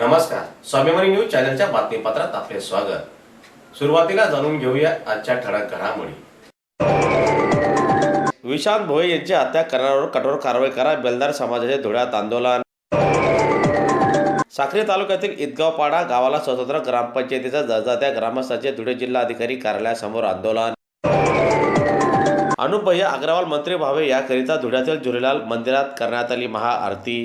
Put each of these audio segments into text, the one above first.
नमस्कार. स्वाभिमानी न्यूज चॅनलच्या बातमीपत्रात आपले स्वागत. सुरुवातीला जाणून घेऊया आजच्या ठळक घडामोडी. विशांत भोये यांची हत्या करणाऱ्यावर कठोर कारवाई करा बेलदार समाजाचे धुळ्यात आंदोलन. साक्री तालुक्यातील इदगावपाडा गावाला स्वतंत्र ग्रामपंचायतीचा दर्जा त्या ग्रामस्थांचे धुळे जिल्हा अधिकारी कार्यालयासमोर आंदोलन. अनुपय्या अग्रवाल मंत्री व्हावे याकरिता धुळ्यातील झुलेलाल मंदिरात करण्यात आली महाआरती.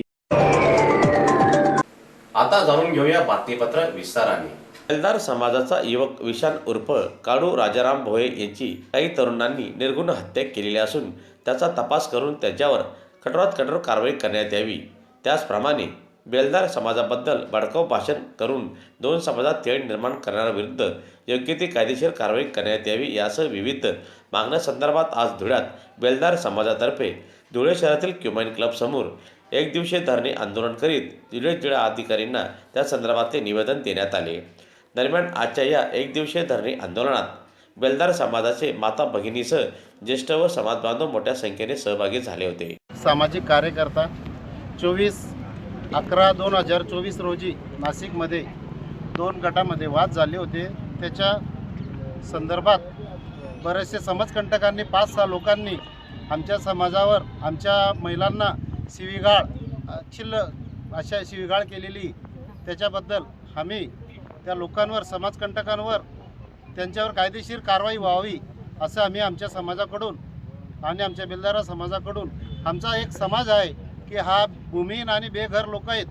आता जाणून घेऊया बातमीपत्र विस्ताराने. एल्दार समाजाचा युवक विशाल उर्फ काळू राजाराम भोये यांची काही तरुणांनी निर्गुण हत्या केलेली असून त्याचा तपास करून त्याच्यावर कठोरात कठोर कारवाई करण्यात यावी. त्याचप्रमाणे बेलदार समाजाबद्दल भडकाऊ भाषण करून दोन समाजात तेढ निर्माण करणाऱ्याविरुद्ध योग्य ती कायदेशीर कारवाई करण्यात यावी यासह विविध मागण्यासंदर्भात आज धुळ्यात बेलदार समाजातर्फे धुळे शहरातील क्युमाइन क्लबसमोर एक दिवशी धरणे आंदोलन करीत धुळे जिल्हा अधिकाऱ्यांना त्या संदर्भातले निवेदन देण्यात आले. दरम्यान आजच्या या एक दिवसीय धरणे आंदोलनात बेलदार समाजाचे माता भगिनीसह ज्येष्ठ व समाजबांधव मोठ्या संख्येने सहभागी झाले होते. सामाजिक कार्यकर्ता चोवीस अकरा दोन हजार चोवीस रोजी नाशिकमध्ये दोन गटामध्ये वाद झाले होते. त्याच्या संदर्भात बरेचसे समाजकंटकांनी पाच सहा लोकांनी आमच्या समाजावर आमच्या महिलांना शिवीगाळ छिल्ल अशा शिवीगाळ केलेली. त्याच्याबद्दल आम्ही त्या लोकांवर समाजकंटकांवर त्यांच्यावर कायदेशीर कारवाई व्हावी असं आम्ही आमच्या समाजाकडून आणि आमच्या बेलदारा समाजाकडून आमचा एक समाज आहे की हा भूमिहीन आणि बेघर लोक आहेत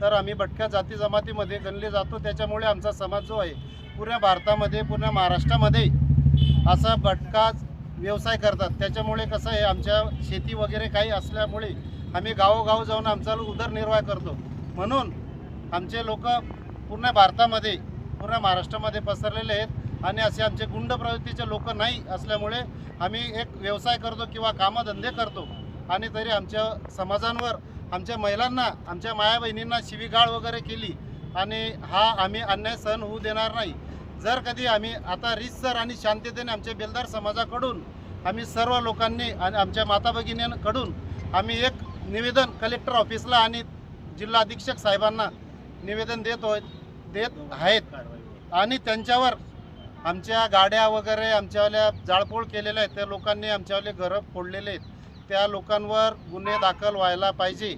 तर आम्ही भटक्या जाती जमातीमध्ये गणले जातो. त्याच्यामुळे आमचा समाज जो आहे पुऱ्या भारतामध्ये पुऱ्या महाराष्ट्रामध्ये असा भटका व्यवसाय करतात. त्याच्यामुळे कसं आहे आमच्या शेती वगैरे काही असल्यामुळे आम्ही गावोगाव जाऊन आमचा उदरनिर्वाह करतो. म्हणून आमचे लोक पूर्ण भारतामध्ये पूर्ण महाराष्ट्रामध्ये पसरलेले आहेत आणि असे आमचे गुंड प्रवृत्तीचे लोक नाही असल्यामुळे आम्ही एक व्यवसाय करतो किंवा कामधंदे करतो. आणि तरी आमच्या समाजांवर आमच्या महिलांना आमच्या माया बहिणींना शिवीगाळ वगैरे केली आणि हा आम्ही अन्याय सहन होऊ देणार नाही. जर कधी आम्ही आता रितसर आणि शांततेने आमच्या बेलदार समाजाकडून आम्ही सर्व लोकांनी आणि आमच्या माता भगिनींकडून आम्ही एक निवेदन कलेक्टर ऑफिसला आणि जिल्हा अधीक्षक साहेबांना निवेदन देत देत आहेत. आणि त्यांच्यावर आमच्या गाड्या वगैरे आमच्यावाल्या जाळपोळ केलेल्या आहेत. त्या लोकांनी आमच्यावाले घरं फोडलेले आहेत. त्या लोकांवर गुन्हे दाखल व्हायला पाहिजे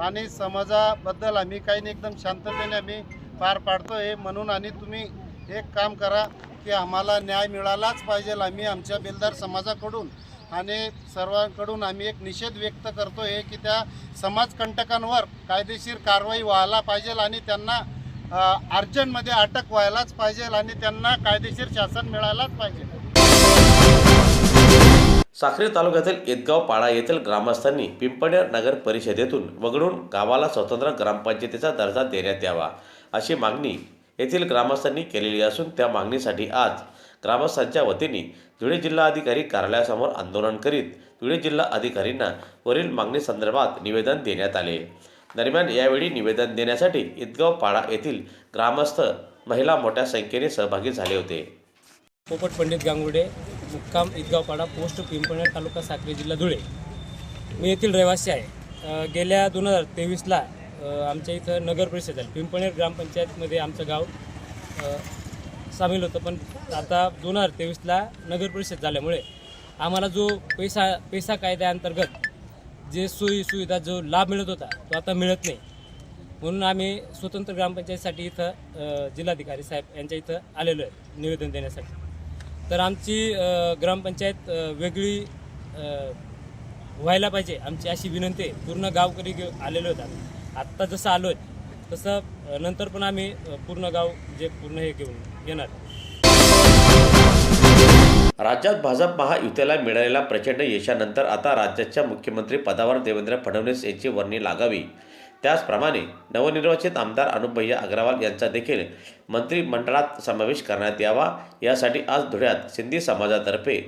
आणि समाजाबद्दल आम्ही काही नाही एकदम शांततेने आम्ही पार पाडतो हे म्हणून आणि तुम्ही एक काम करा की आम्हाला न्याय मिळालाच पाहिजे आम्ही आमच्या बेलदार समाजाकडून आणि सर्वांकडून आम्ही एक निषेध व्यक्त करतो आहे की त्या समाजकंटकांवर कायदेशीर कारवाई व्हायला पाहिजे आणि त्यांना अर्जंटमध्ये अटक व्हायलाच पाहिजे आणि त्यांना कायदेशीर शासन मिळायलाच पाहिजे. साखरे तालुक्यातील येतगाव पाडा येथील ग्रामस्थांनी पिंपळनेर नगर परिषदेतून वगळून गावाला स्वतंत्र ग्रामपंचायतीचा दर्जा देण्यात यावा अशी मागणी येथील ग्रामस्थांनी केलेली असून त्या मागणीसाठी आज ग्रामस्थांच्या वतीने धुळे जिल्हाधिकारी कार्यालयासमोर आंदोलन करीत धुळे जिल्हा अधिकारींना वरील मागणीसंदर्भात निवेदन देण्यात आले. दरम्यान यावेळी निवेदन देण्यासाठी इदगाव पाडा येथील ग्रामस्थ महिला मोठ्या संख्येने सहभागी झाले होते. पोपट पंडित गांगुडे मुक्काम ईदगावपाडा पोस्ट पिंपळनेर तालुका साक्री जिल्हा धुळे. मी येथील रहिवासी आहे. गेल्या दोन हजार तेवीसला आमच्या इथं नगर परिषद झाली पिंपळनेर ग्रामपंचायतमध्ये आमचं गाव सामील होतं पण आता दोन हजार तेवीसला नगर परिषद झाल्यामुळे आम्हाला जो पैसा पैसा कायद्याअंतर्गत जे सोयी सुविधा जो लाभ मिळत होता तो आता मिळत नाही. म्हणून आम्ही स्वतंत्र ग्रामपंचायतीसाठी इथं जिल्हाधिकारी साहेब यांच्या इथं आलेलो आहे निवेदन देण्यासाठी. तर आमची ग्रामपंचायत वेगळी व्हायला पाहिजे आमची अशी विनंती आहे. पूर्ण गावकरी घेऊ आलेलो होता आत्ता जसं आलो आहे तसं नंतर पण आम्ही पूर्ण गाव जे पूर्ण हे घेऊन येणार राज्यात भाजप महायुतीला मिळालेल्या प्रचंड यशानंतर आता राज्याच्या मुख्यमंत्री पदावर देवेंद्र फडणवीस यांची वर्णी लागावी. त्याचप्रमाणे नवनिर्वाचित आमदार अनुपय्या अग्रवाल यांचा देखील मंत्रिमंडळात समावेश करण्यात यावा. यासाठी आज धुळ्यात सिंधी समाजातर्फे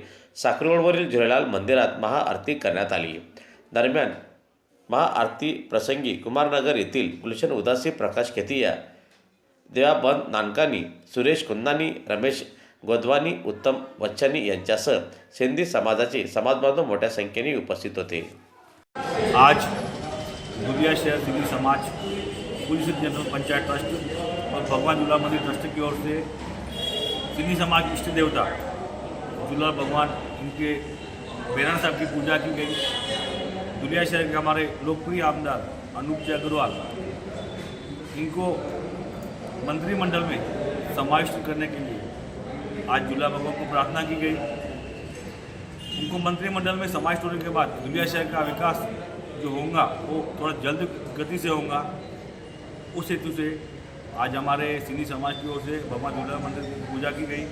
साखरोळवरील झुलेलाल मंदिरात महाआरती करण्यात आली. दरम्यान महाआरती प्रसंगी कुमारनगर येथील गुलशन उदासी प्रकाश खेतिया देवाबंद नानकानी सुरेश कुंदानी रमेश गोदवानी उत्तम वच्छानी यांच्यासह सिंधी समाजाचे समाजबांधव मोठ्या संख्येने उपस्थित होते. आज दुधिया शहर सिंधी समाज पुलिस जनरल पंचायत ट्रस्ट और भगवान झूला मंदिर ट्रस्ट की ओर से सिंधी समाज इष्ट देवता झूला भगवान इनके बेरण साहब की पूजा की गई। दुलिया शहर के हमारे लोकप्रिय आमदार अनूप जी अग्रवाल, इनको मंत्रिमंडल में समाविष्ट करने के लिए आज झूला भगवान को प्रार्थना की गई। उनको मंत्रिमंडल में समाविष्ट होने के बाद दुनिया शहर का विकास जो होगा, वो थोड़ा जल्द गति से होगा। उस हेतु से आज हमारे सिंधी समाज की ओर से भगवान झूला मंदिर की पूजा की गई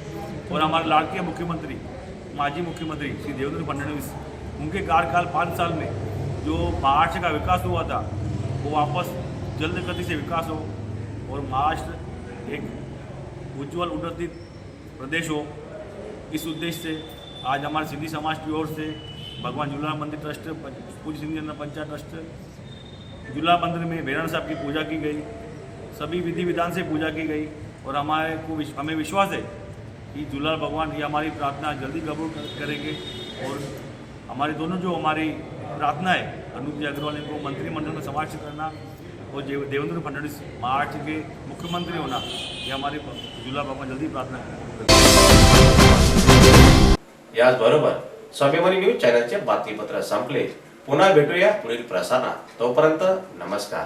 और हमारे लाड़के मुख्यमंत्री, माजी मुख्यमंत्री श्री देवेंद्र फडणवीस, उनके कार्यकाल पाँच साल में जो महाराष्ट्र का विकास हुआ था, वो वापस जल्द गति से विकास हो और महाराष्ट्र एक उज्जवल उन्नति प्रदेश हो। इस उद्देश्य से आज हमारे सिंधी समाज की ओर से भगवान झूला मंदिर ट्रस्ट पूरी सिंधी जनता पंचायत ट्रस्ट झूला मंदिर में बेरण साहब की पूजा की गई, सभी विधि विधान से पूजा की गई और हमारे को हमें विश्वास है कि झूला भगवान ये हमारी प्रार्थना जल्दी कबूल करेंगे और हमारे दोनों जो हमारी प्रार्थना है। अनूप जी अग्रवाल इनको मंत्रिमंडल में समाविष्ट करना और देवेंद्र फडणवीस महाराष्ट्र के मुख्यमंत्री होना ये हमारे जुला बाबा जल्दी प्रार्थना याचबरोबर स्वाभिमानी न्यूज चॅनलचे बातमीपत्र संपले. पुन्हा भेटूया पुढील प्रसारणात. तोपर्यंत नमस्कार.